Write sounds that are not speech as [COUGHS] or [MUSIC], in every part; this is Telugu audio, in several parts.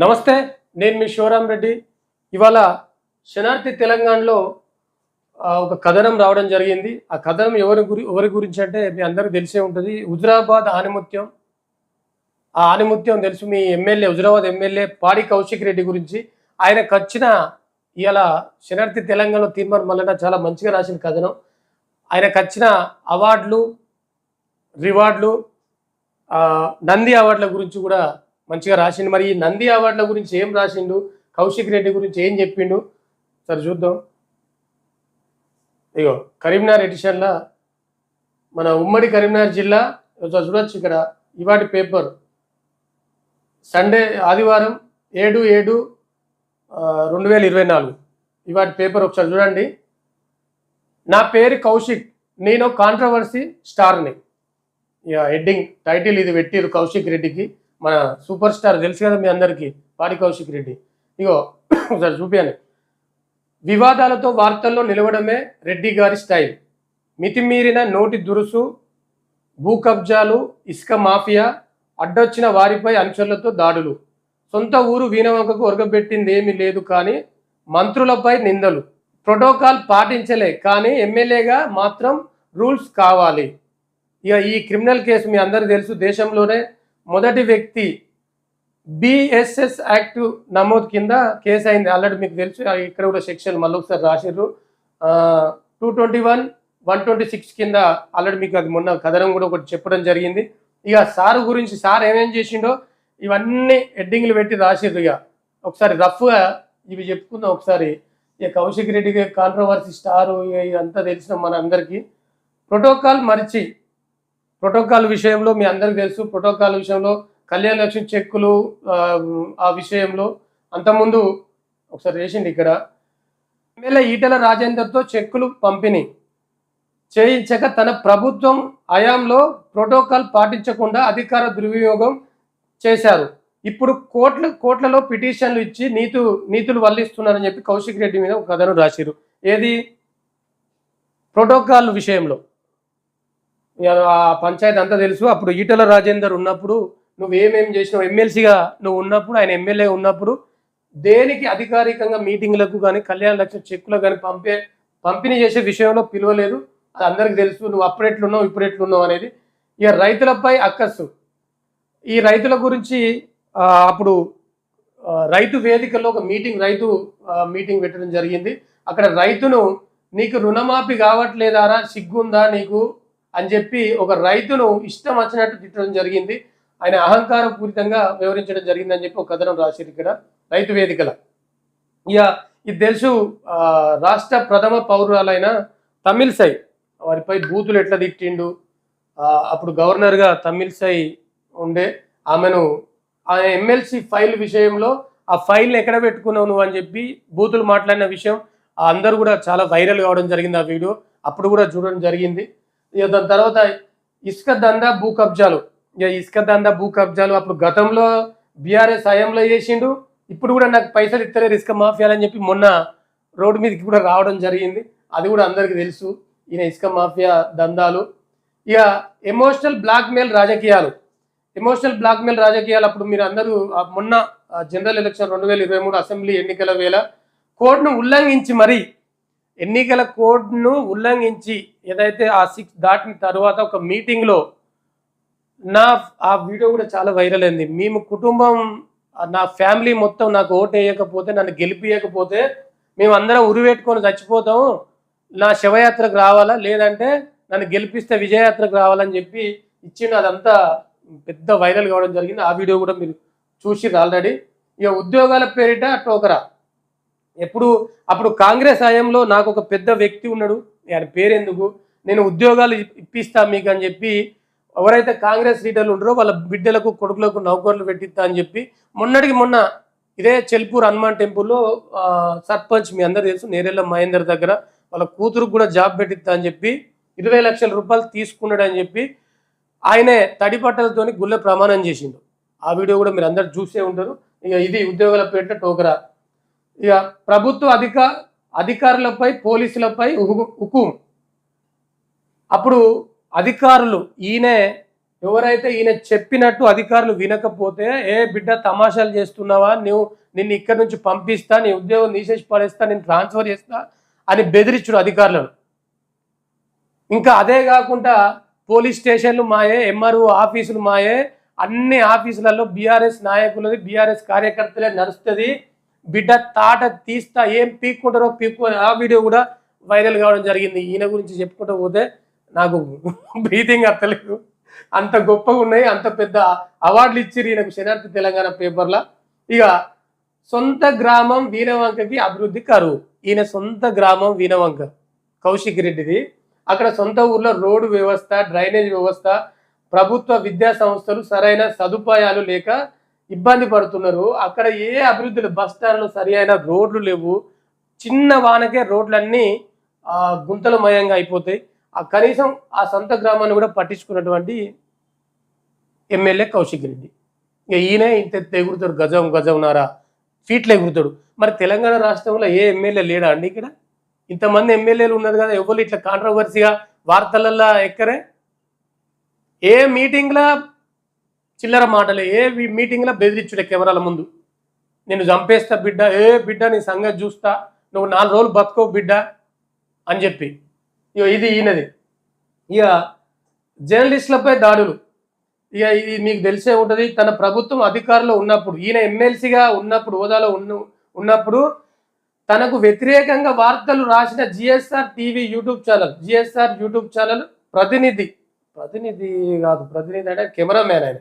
నమస్తే నేను మీ శివరాం రెడ్డి. ఇవాళ శనార్థి తెలంగాణలో ఒక కథనం రావడం జరిగింది. ఆ కథనం ఎవరి గురి ఎవరి గురించి అంటే మీ అందరికీ తెలిసే ఉంటుంది. హుజరాబాద్ ఆనిముత్యం. ఆ ఆనిముత్యం తెలుసు మీ ఎమ్మెల్యే హుజరాబాద్ ఎమ్మెల్యే పాడి కౌశిక్ రెడ్డి గురించి. ఆయనకు వచ్చిన ఇవాళ శనార్థి తెలంగాణలో తీర్మానం మల్లన్న చాలా మంచిగా రాసిన కథనం. ఆయనకు వచ్చిన అవార్డులు రివార్డులు నంది అవార్డుల గురించి కూడా మంచిగా రాసిండు. మరి ఈ నంది అవార్డుల గురించి ఏం రాసిండు? కౌశిక్ రెడ్డి గురించి ఏం చెప్పిండు? సరే చూద్దాం. ఇగో కరీంనగర్ ఎడిషన్లో మన ఉమ్మడి కరీంనగర్ జిల్లా ఒకసారి చూడొచ్చు ఇక్కడ ఇవాటి పేపర్. సండే ఆదివారం ఏడు ఏడు రెండు వేల ఇరవై నాలుగు. ఇవాటి పేపర్ ఒకసారి చూడండి. నా పేరు కౌశిక్ నేను కాంట్రవర్సీ స్టార్ని ఇక హెడ్డింగ్ టైటిల్ ఇది పెట్టిరు కౌశిక్ రెడ్డికి. మన సూపర్ స్టార్ తెలుసు కదా మీ అందరికీ పాడి కౌశిక్ రెడ్డి. ఇగో [COUGHS] ఒకసారి చూపాను వివాదాలతో వార్తల్లో నిలవడమే రెడ్డి గారి స్టైల్. మితిమీరిన నోటి దురుసు భూ కబ్జాలు ఇసుక మాఫియా అడ్డొచ్చిన వారిపై అంచెలతో దాడులు. సొంత ఊరు వీణవంకకు ఒరగబెట్టింది ఏమీ లేదు కానీ మంత్రులపై నిందలు. ప్రోటోకాల్ పాటించలే కానీ ఎమ్మెల్యేగా మాత్రం రూల్స్ కావాలి. ఇక ఈ క్రిమినల్ కేసు మీ అందరికీ తెలుసు దేశంలోనే మొదటి వ్యక్తి బిఎస్ఎస్ యాక్ట్ నమోదు కింద కేసు అయింది. ఆల్రెడీ మీకు తెలుసు ఇక్కడ కూడా సెక్షన్ మళ్ళీ ఒకసారి రాసిర్రు. Two twenty one one twenty six కింద ఆల్రెడీ మీకు అది మొన్న కథనం కూడా ఒకటి చెప్పడం జరిగింది. ఇక సార్ గురించి సార్ ఏమేం చేసిండో ఇవన్నీ హెడ్డింగ్లు పెట్టి రాసిర్రు ఇక. ఒకసారి రఫ్గా ఇవి చెప్పుకుందాం ఒకసారి. ఇక కౌశిక్ రెడ్డి కాంట్రవర్సీ స్టారు ఇవంతా ఇదంతా తెలిసిన మన అందరికీ ప్రోటోకాల్ మరిచి ప్రోటోకాల్ విషయంలో మీ అందరికీ తెలుసు. ప్రోటోకాల్ విషయంలో కళ్యాణ లక్ష్మి చెక్కులు ఆ, విషయంలో అంతకుముందు ఒకసారి వేసింది ఇక్కడ. ఎమ్మెల్యే ఈటెల రాజేందర్తో చెక్కులు పంపిణీ చేయించక తన ప్రభుత్వం హయాంలో ప్రోటోకాల్ పాటించకుండా అధికార దుర్వినియోగం చేశారు. ఇప్పుడు కోట్ల కోట్లలో పిటిషన్లు ఇచ్చి నీతు నీతులు వల్లిస్తున్నారని చెప్పి కౌశిక్ రెడ్డి మీద ఒక కథను రాసిరు ఏది? ప్రోటోకాల్ విషయంలో. పంచాయతీ అంతా తెలుసు. అప్పుడు ఈటల రాజేందర్ ఉన్నప్పుడు నువ్వు ఏమేమి చేసినావు? ఎమ్మెల్సీగా నువ్వు ఉన్నప్పుడు ఆయన ఎమ్మెల్యే ఉన్నప్పుడు దేనికి అధికారికంగా మీటింగ్లకు కానీ కళ్యాణ లక్ష్యం చెక్కులకు కానీ పంపే పంపిణీ చేసే విషయంలో పిలవలేదు. అది అందరికి తెలుసు. నువ్వు అప్పుడు ఎట్లున్నావు ఇప్పుడు ఎట్లున్నావు అనేది. ఇక రైతులపై అక్కస్సు ఈ రైతుల గురించి అప్పుడు రైతు వేదికలో ఒక మీటింగ్ రైతు మీటింగ్ పెట్టడం జరిగింది. అక్కడ రైతును నీకు రుణమాఫీ కావట్లేదారా? సిగ్గుందా నీకు? అని చెప్పి ఒక రైతును ఇష్టం వచ్చినట్టు తిట్టడం జరిగింది. ఆయన అహంకారపూరితంగా వివరించడం జరిగిందని చెప్పి ఒక కథనం రాశారు ఇక్కడ రైతు వేదికల. ఇక ఇది తెలుసు రాష్ట్ర ప్రథమ పౌరురాలైన తమిళసై వారిపై బూతులు ఎట్లా తిట్టిండు? అప్పుడు గవర్నర్గా తమిళసై ఉండే ఆమెను ఆ ఎమ్మెల్సీ ఫైల్ విషయంలో ఆ ఫైల్ని ఎక్కడ పెట్టుకున్నావు నువ్వు? అని చెప్పి బూతులు మాట్లాడిన విషయం అందరూ కూడా చాలా వైరల్ కావడం జరిగింది ఆ వీడియో. అప్పుడు కూడా చూడడం జరిగింది. ఇక దాని తర్వాత ఇసుక దందా భూ కబ్జాలు. ఇక ఇసుక దందా భూ కబ్జాలు అప్పుడు గతంలో బీఆర్ఎస్ హయాంలో చేసిండు. ఇప్పుడు కూడా నాకు పైసలు ఇస్తలేరు ఇసుక మాఫియాలు అని చెప్పి మొన్న రోడ్డు మీదకి కూడా రావడం జరిగింది. అది కూడా అందరికీ తెలుసు. ఈయన ఇసుక మాఫియా దందాలు. ఇక ఎమోషనల్ బ్లాక్మెయిల్ రాజకీయాలు. ఎమోషనల్ బ్లాక్మెయిల్ రాజకీయాలు అప్పుడు మీరు అందరూ మొన్న జనరల్ ఎలక్షన్ రెండు వేల ఇరవై మూడు అసెంబ్లీ ఎన్నికల వేళ కోడ్ను ఉల్లంఘించి మరీ ఎన్నికల కోడ్ను ఉల్లంఘించి ఏదైతే ఆ సిక్స్ దాటిన తర్వాత ఒక మీటింగ్లో నా ఆ వీడియో కూడా చాలా వైరల్ అయింది. మేము కుటుంబం నా ఫ్యామిలీ మొత్తం నాకు ఓటు వేయకపోతే నన్ను గెలిపియకపోతే మేము అందరం ఉరివేట్టుకొని చచ్చిపోతాం నా శవయాత్రకు రావాలా? లేదంటే నన్ను గెలిపిస్తే విజయయాత్రకు రావాలని చెప్పి ఇచ్చిన అదంతా పెద్ద వైరల్ కావడం జరిగింది. ఆ వీడియో కూడా మీరు చూసిర్రు ఆల్రెడీ. ఇక ఉద్యోగాల పేరిట టోకరా. ఎప్పుడు అప్పుడు కాంగ్రెస్ హయాంలో నాకు ఒక పెద్ద వ్యక్తి ఉన్నాడు. ఆయన పేరెందుకు? నేను ఉద్యోగాలు ఇప్పిస్తా మీకు అని చెప్పి ఎవరైతే కాంగ్రెస్ లీడర్లు ఉంటారో వాళ్ళ బిడ్డలకు కొడుకులకు నౌకర్లు పెట్టిస్తా అని చెప్పి మొన్నటికి మొన్న ఇదే చెల్పూర్ హనుమాన్ టెంపుల్లో సర్పంచ్ మీ అందరు తెలుసు నేరెళ్ళ మహేందర్ దగ్గర వాళ్ళ కూతురుకు కూడా జాబ్ పెట్టిస్తా అని చెప్పి ఇరవై లక్షల రూపాయలు తీసుకున్నాడు అని చెప్పి ఆయనే తడిపట్టలతోని గుళ్ళ ప్రమాణం చేసిండు. ఆ వీడియో కూడా మీరు అందరు చూసే ఉంటారు. ఇక ఇది ఉద్యోగాల పేట టోకరా. ఇక ప్రభుత్వ అధిక అధికారులపై పోలీసులపై హుకు- హుకుం అప్పుడు అధికారులు ఈయనే ఎవరైతే ఈయన చెప్పినట్టు అధికారులు వినకపోతే ఏ బిడ్డ తమాషాలు చేస్తున్నావా నువ్వు నిన్ను ఇక్కడి నుంచి పంపిస్తా నీ ఉద్యోగం తీసేసి పడేస్తా నేను ట్రాన్స్ఫర్ చేస్తా అని బెదిరించుడు అధికారులను. ఇంకా అదే కాకుండా పోలీస్ స్టేషన్లు మాయే ఎంఆర్ఓ ఆఫీసులు మాయే అన్ని ఆఫీసులలో బీఆర్ఎస్ నాయకులది బీఆర్ఎస్ కార్యకర్తలే నడుస్తుంది. బిడ్డ తాట తీస్తా ఏం పీక్కుంటారో పీక్కు ఆ వీడియో కూడా వైరల్ కావడం జరిగింది. ఈయన గురించి చెప్పుకుంటూ పోతే నాకు బ్రీతింగ్ అత్తలేదు. అంత గొప్పగా ఉన్నాయి అంత పెద్ద అవార్డులు ఇచ్చిర్రు ఈయనకు శనార్థి తెలంగాణ పేపర్లో. ఇక సొంత గ్రామం వీణవంకకి అభివృద్ధి కరువు. ఈయన సొంత గ్రామం వీణవంక కౌశిక్ రెడ్డిది. అక్కడ సొంత ఊర్లో రోడ్డు వ్యవస్థ డ్రైనేజ్ వ్యవస్థ ప్రభుత్వ విద్యా సంస్థలు సరైన సదుపాయాలు లేక ఇబ్బంది పడుతున్నారు. అక్కడ ఏ అభివృద్ధులు బస్ స్టాండ్లు సరి అయిన రోడ్లు లేవు. చిన్న వానకే రోడ్లన్నీ గుంతలమయంగా అయిపోతాయి. ఆ కనీసం ఆ సొంత గ్రామాన్ని కూడా పట్టించుకున్నటువంటి ఎమ్మెల్యే కౌశిక్ రెడ్డి. ఇక ఈయనే ఇంత ఎగురుతాడు గజం గజం నారా ఫీట్లు ఎగురుతాడు. మరి తెలంగాణ రాష్ట్రంలో ఏ ఎమ్మెల్యే లేడా అండి ఇక్కడ? ఇంతమంది ఎమ్మెల్యేలు ఉన్నారు కదా ఎవరు ఇట్లా కాంట్రవర్సీగా వార్తలల్లో ఎక్కరే? ఏ మీటింగ్లో చిల్లర మాటలు ఏ మీటింగ్లో బెదిరించుడే కెమెరాల ముందు. నేను చంపేస్తా బిడ్డ ఏ బిడ్డ నీ సంగతి చూస్తా నువ్వు నాలుగు రోజులు బతుకో బిడ్డ అని చెప్పి. ఇక ఇది ఈయనది. ఇక జర్నలిస్టులపై దాడులు. ఇక ఇది మీకు తెలిసే ఉంటుంది తన ప్రభుత్వం అధికారంలో ఉన్నప్పుడు ఈయన ఎమ్మెల్సీగా ఉన్నప్పుడు హోదాలో ఉన్న ఉన్నప్పుడు తనకు వ్యతిరేకంగా వార్తలు రాసిన GSR TV YouTube channel GSR YouTube channel ప్రతినిధి ప్రతినిధి కాదు ప్రతినిధి అంటే కెమెరామ్యాన్ ఆయన.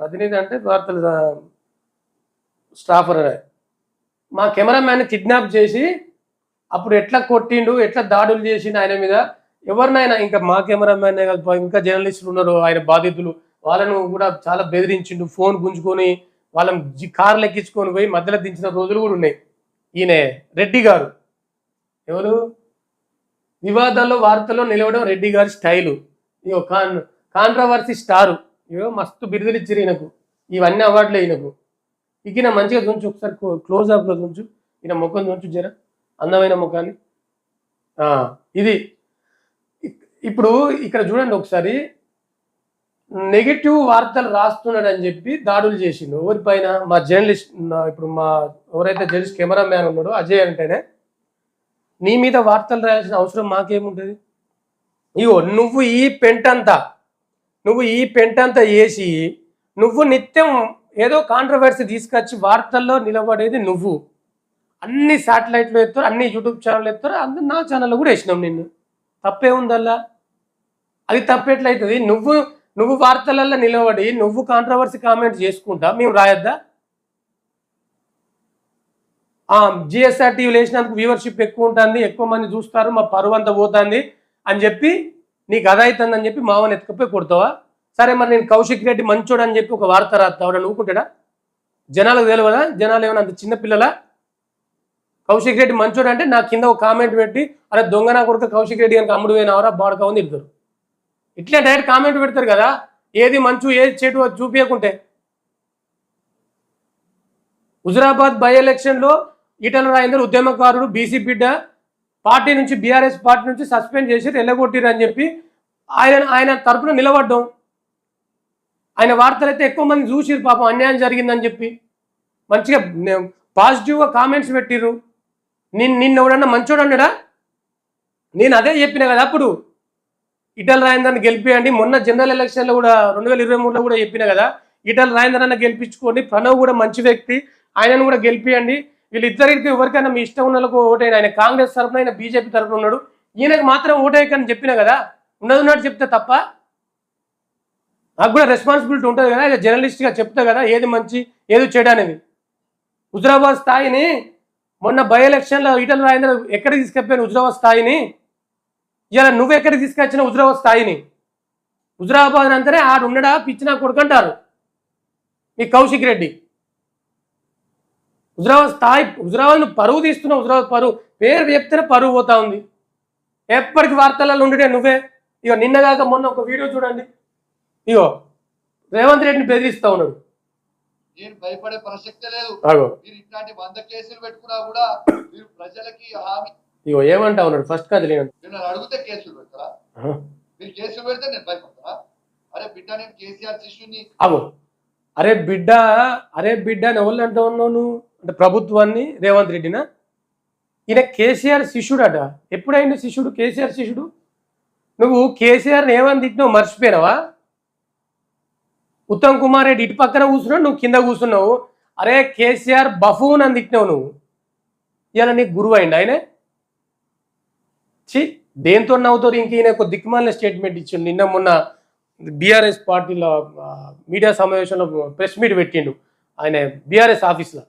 ప్రతినిధి అంటే వార్తలు స్టాఫర్ మా కెమెరామ్యాన్ కిడ్నాప్ చేసి అప్పుడు ఎట్లా కొట్టిండు ఎట్లా దాడులు చేసిండు ఆయన మీద ఎవరినైనా ఇంకా మా కెమెరామ్యాన్ ఇంకా జర్నలిస్టులు ఉన్నారు ఆయన బాధితులు వాళ్ళను కూడా చాలా బెదిరించిండు ఫోన్ గుంజుకొని వాళ్ళని జి- కార్లు ఎక్కించుకొని పోయి మధ్యలో దించిన రోజులు కూడా ఉన్నాయి. ఈయన రెడ్డి గారు. ఎవరు? వివాదాల్లో వార్తల్లో నిలవడం రెడ్డి గారి style. Ego con controversy star. Ego మస్తు బిరుదులు ఇచ్చారు ఈయనకు. ఇవన్నీ అవార్డులు ఈయనకు. ఇక ఈయన మంచిగా చూంచు ఒకసారి క్లోజ్ అప్లో చూంచు ఈయన ముఖం చూంచు జర. అందమైన ముఖాన్ని. ఇది. ఇప్పుడు ఇక్కడ చూడండి ఒకసారి. నెగిటివ్ వార్తలు రాస్తున్నాడు అని చెప్పి దాడులు చేసిండు. ఎవరిపైన మా జర్నలిస్ట్ ఇప్పుడు మా ఎవరైతే జర్నలిస్ట్ కెమెరా మ్యాన్ ఉన్నాడో అజయ్ అంటేనే. నీ మీద వార్తలు రాయాల్సిన అవసరం మాకేముంటుంది? ఇగో నువ్వు ఈ పెంటంతా నువ్వు ఈ పెంటంతా వేసి నువ్వు నిత్యం ఏదో కాంట్రవర్సీ తీసుకొచ్చి వార్తల్లో నిలబడేది నువ్వు. అన్ని శాటిలైట్లు ఎత్తారు అన్ని యూట్యూబ్ ఛానల్ ఎత్తారు అందరు నా ఛానల్లో కూడా వేసినాం నిన్ను. తప్పే ఉందల్లా? అది తప్పేట్లయితుంది? నువ్వు నువ్వు వార్తలలో నిలబడి నువ్వు కాంట్రవర్సీ కామెంట్ చేసుకుంటా మేము రాయొద్దా? జిఎస్ఆర్ టీవీలు వేసినందుకు వ్యూవర్షిప్ ఎక్కువ ఉంటుంది ఎక్కువ మంది చూస్తారు మా పరువు అంతా పోతుంది అని చెప్పి నీకు అదైతుందని చెప్పి మావని ఎత్తుకపోయి కొడతావా? సరే మరి నేను కౌశిక్ రెడ్డి మంచోడు అని చెప్పి ఒక వార్త రాస్తావు నువ్వుకుంటాడా? జనాలకు తెలియదా? జనాలు ఏమైనా అంత చిన్నపిల్లలా కౌశిక్ రెడ్డి మంచోడు అంటే నా కింద ఒక కామెంట్ పెట్టి అరే దొంగ నా కొడుకు కౌశిక్ రెడ్డి కనుక అమ్ముడు పోయినవరా బాడకావు ఉంది తిడతారు ఇట్లా డైరెక్ట్ కామెంట్ పెడతారు కదా ఏది మంచు ఏది చెడు చూపించకుంటే హుజరాబాద్ బై ఎలక్షన్లో ఈటల రాజేందర్ ఉద్యమకారుడు బీసీ బిడ్డ పార్టీ నుంచి బీఆర్ఎస్ పార్టీ నుంచి సస్పెండ్ చేసి ఎల్లగొట్టిరు అని చెప్పి ఆయన ఆయన తరపున నిలబడ్డం. ఆయన వార్తలు అయితే ఎక్కువ మంది చూసిరు పాపం అన్యాయం జరిగిందని చెప్పి. మంచిగా పాజిటివ్గా కామెంట్స్ పెట్టిర్రు. నిన్ను నిన్న ఎవడన్నా మంచోడు అన్నాడా? నేను అదే చెప్పిన కదా అప్పుడు. ఇటల్ రాయందర్ని గెలిపియండి. మొన్న జనరల్ ఎలక్షన్లో కూడా రెండు వేల ఇరవై మూడులో కూడా చెప్పిన కదా ఇటల్ రాజేందర్ అన్న గెలిపించుకోండి. ప్రణవ్ కూడా మంచి వ్యక్తి. ఆయనను కూడా గెలిపియండి. వీళ్ళిద్దరికి ఎవరికైనా మీ ఇష్టం ఉన్న వాళ్ళకు ఓటైన ఆయన కాంగ్రెస్ తరఫున ఆయన బీజేపీ తరఫున ఉన్నాడు ఈయనకు మాత్రం ఓటేయకని చెప్పిన కదా ఉన్నది ఉన్నట్టు చెప్తే తప్ప నాకు కూడా రెస్పాన్సిబిలిటీ ఉంటుంది కదా ఇలా జర్నలిస్ట్గా చెప్తా కదా ఏది మంచి ఏది చెడు అనేది. హుజరాబాద్ స్థాయిని మొన్న బై ఎలక్షన్లో ఈటల రాజేంద్ర ఎక్కడికి తీసుకెళ్ళిపోయిన హుజరాబాద్ స్థాయిని? ఇలా నువ్వు ఎక్కడికి తీసుకొచ్చిన హుజరాబాద్ స్థాయిని? హుజరాబాద్ అంతనే ఆడు ఉండడా పిచ్చినా కొడుకంటారు మీ కౌశిక్ రెడ్డి. హుజరాబాద్ స్థాయి హుజరాబాద్ నువ్వు పరువు తీస్తున్నావు హుజరాబాద్ పరువు పేరు చెప్తేనే పరువు పోతా ఉంది. ఎప్పటికి వార్తలలో ఉండడే నువ్వే? ఇక నిన్నగాక మొన్న ఒక వీడియో చూడండి. ఇగో రేవంత్ రెడ్డిని బెదిరిస్తా ఉన్నాడు. నేను భయపడే ప్రసక్తే లేదు. అగో మీరు ఇట్లాంటి వంద కేసులు పెట్టుకున్నా కూడా మీరు ప్రజలకి హామీ ఇగో ఏమంటా ఉన్నాడు? ఫస్ట్ కాదు నన్ను అడిగితే కేసులు పెడతారా? మీరు కేసులు పెడితే నేను భయపడతారా అరే బిడ్డ నేను కేసీఆర్ శిష్యుని అవు అరే బిడ్డ అరే బిడ్డ అని ఎవరు అంటూ ఉన్నావు నువ్వు? అంటే ప్రభుత్వాన్ని రేవంత్ రెడ్డినా? ఈయన కేసీఆర్ శిష్యుడట. ఎప్పుడైంది శిష్యుడు? కేసీఆర్ శిష్యుడు? నువ్వు కేసీఆర్ని ఏమని తిట్టినావు? మర్చిపోయినావా? ఉత్తమ్ కుమార్ రెడ్డి ఇటు పక్కన కూర్చున్నావు నువ్వు కింద కూర్చున్నావు. అరే కేసీఆర్ బఫూన్ అని తిట్టినావు నువ్వు. ఇలా నీకు గురువు అయింది ఆయనే? చి దేంతో నవ్వుతారు? ఇంక ఈయన ఒక దిక్కుమాలిన స్టేట్మెంట్ ఇచ్చిండు. నిన్న మొన్న బీఆర్ఎస్ పార్టీలో మీడియా సమావేశంలో ప్రెస్ మీట్ పెట్టిండు. ఆయన బీఆర్ఎస్ ఆఫీస్లో.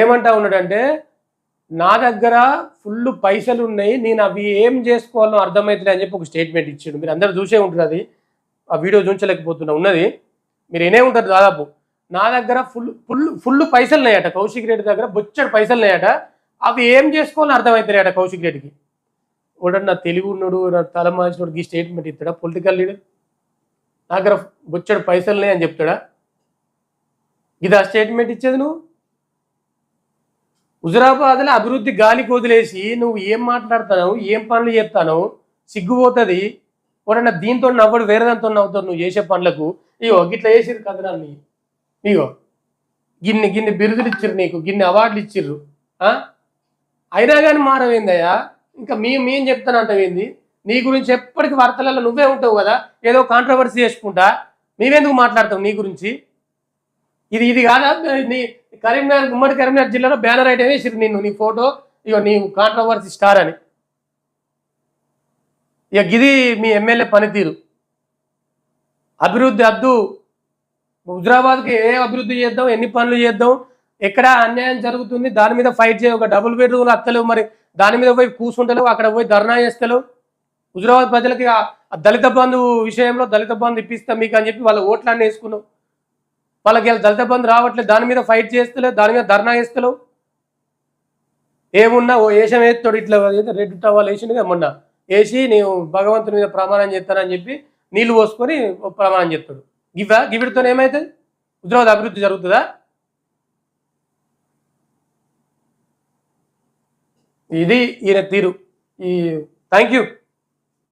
ఏమంటా ఉన్నాడంటే నా దగ్గర ఫుల్ పైసలు ఉన్నాయి నేను అవి ఏం చేసుకోవాలో అర్థమవుతుంది అని చెప్పి ఒక స్టేట్మెంట్ ఇచ్చాడు. మీరు అందరు చూసే ఉంటారు అది. ఆ వీడియో చూంచలేకపోతున్నా ఉన్నది. మీరు వినే ఉంటారు దాదాపు. నా దగ్గర ఫుల్ ఫుల్ ఫుల్ పైసలు ఉన్నాయట కౌశిక్ రెడ్డి దగ్గర బొచ్చడు పైసలు ఉన్నాయట అవి ఏం చేసుకోవాలో అర్థమవుతున్నాయట కౌశిక్ రెడ్డికి. ఒకటి నా తెలివి ఉన్నాడు నా తల మార్చినోడు ఈ స్టేట్మెంట్ ఇస్తాడా పొలిటికల్ లీడర్? నా దగ్గర బొచ్చడు పైసలు ఉన్నాయని చెప్తాడా? ఇది ఆ స్టేట్మెంట్ ఇచ్చేది నువ్వు? హుజరాబాద్లో అభివృద్ధి గాలికి వదిలేసి నువ్వు ఏం మాట్లాడతావు ఏం పనులు చేస్తావు సిగ్గుపోతుంది. ఎవరన్నా దీంతో నవ్వడు వేరే దాంతో నవ్వుతావు నువ్వు చేసే పనులకు. ఇగో గిట్లా చేసిరు కదనాన్ని ఇగో గిన్ని గిన్ని బిరుదులు ఇచ్చిర్రు నీకు గిన్ని అవార్డులు ఇచ్చిర్రు. అయినా కానీ మారవేందయ్యా? ఇంకా మేము మేం చెప్తానంటవేంది నీ గురించి ఎప్పటికీ వార్తలలో నువ్వే ఉంటావు కదా? ఏదో కాంట్రవర్సీ చేసుకుంటా. మేమెందుకు మాట్లాడతాం నీ గురించి? ఇది ఇది కాదా? నీ కరీంనగర్ ఉమ్మడి కరీంనగర్ జిల్లాలో బ్యానర్ ఐటమ్ వేసిరు నిన్ను నీ ఫోటో. ఇగో నీ కాంట్రవర్సీ స్టార్ అని. ఇక గిది మీ ఎమ్మెల్యే పనితీరు. అభివృద్ధి అద్దు హుజరాబాద్కి ఏ అభివృద్ధి చేద్దాం ఎన్ని పనులు చేద్దాం ఎక్కడ అన్యాయం జరుగుతుంది దాని మీద ఫైట్ చేయ ఒక డబుల్ బెడ్రూమ్లు అత్తలేవు మరి. దాని మీద పోయి కూర్చుంటలేవు అక్కడ పోయి ధర్నా చేస్తలేవు. హుజరాబాద్ ప్రజలకి ఆ దళిత బంధు విషయంలో దళిత బంధు ఇప్పిస్తాం మీకు అని చెప్పి వాళ్ళ ఓట్లన్నీ వేసుకున్నావు. వాళ్ళకి దళిత బంధు రావట్లేదు దాని మీద ఫైట్ చేస్తలేవు దాని మీద ధర్నా చేస్తలేవు. ఏమున్నా ఓ ఏషం వేస్తాడు ఇట్లా రెడ్ టవాల్ వేసిండు మొన్న. వేసి నీవు భగవంతుని మీద ప్రమాణం చేస్తానని చెప్పి నీళ్ళు పోసుకొని ప్రమాణం చేస్తాడు. గివ్వా? గివిడితో ఏమవుతుంది హుజరాబాద్ అభివృద్ధి జరుగుతుందా? ఇది ఈయన తీరు. ఈ థ్యాంక్ యూ